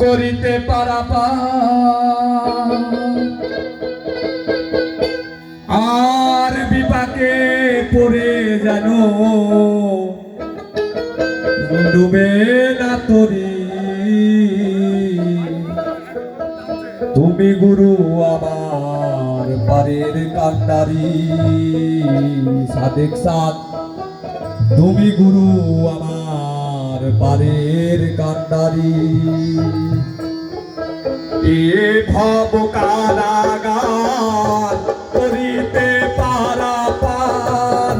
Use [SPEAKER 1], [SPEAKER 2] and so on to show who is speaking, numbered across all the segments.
[SPEAKER 1] করিতে পারা আর বিপাকে পড়ে যেন ডুবে না তরি। তুমি গুরু আমার পারের কান্ডারি, সাদেক সাদ। তুমি গুরু আমার পারের কান্ডারি। এ ভব কারাগার করিতে পারা পার।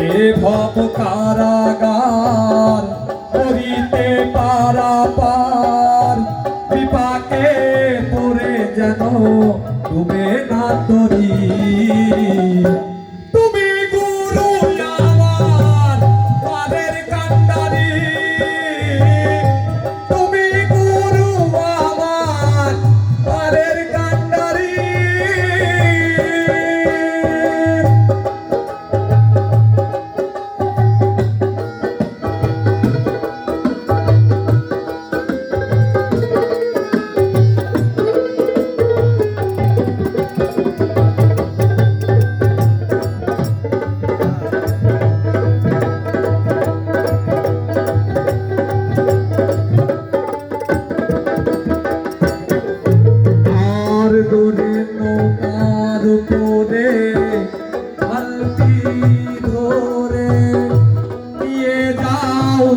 [SPEAKER 1] এ ভব কারাগার করিতে পারা পার। বিপাকে পড়ে যেন ডুবে না তরি।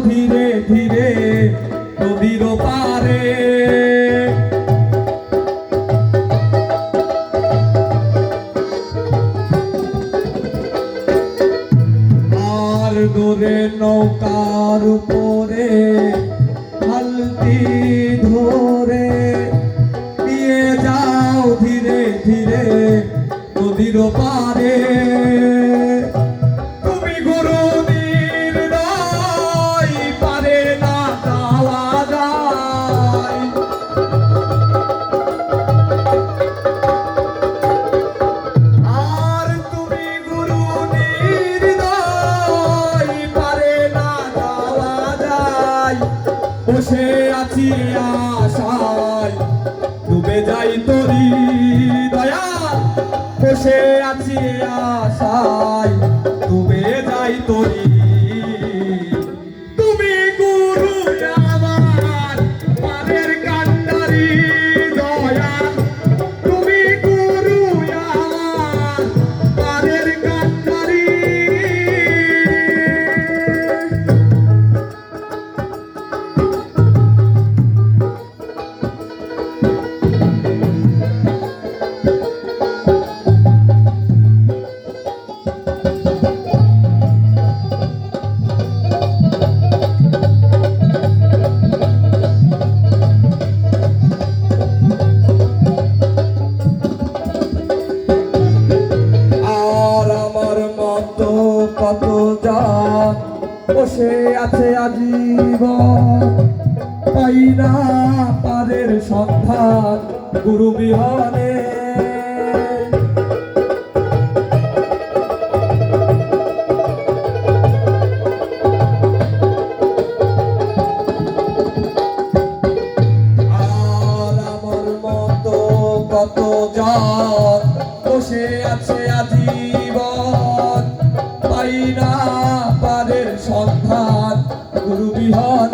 [SPEAKER 1] ধীরে ধীরে নদীর পারে। আর দূরে নৌকার উপরে হালতি ধরে নিয়ে যাও ধীরে ধীরে নদীর পারে। আছি আশায়। ডুবে যাই তরি দয়া বসে আছি আশায়। ডুবে যাই তোরি আছে আজীবন। পাই না পারের সন্ধান গুরু বিহনে কত জন পাই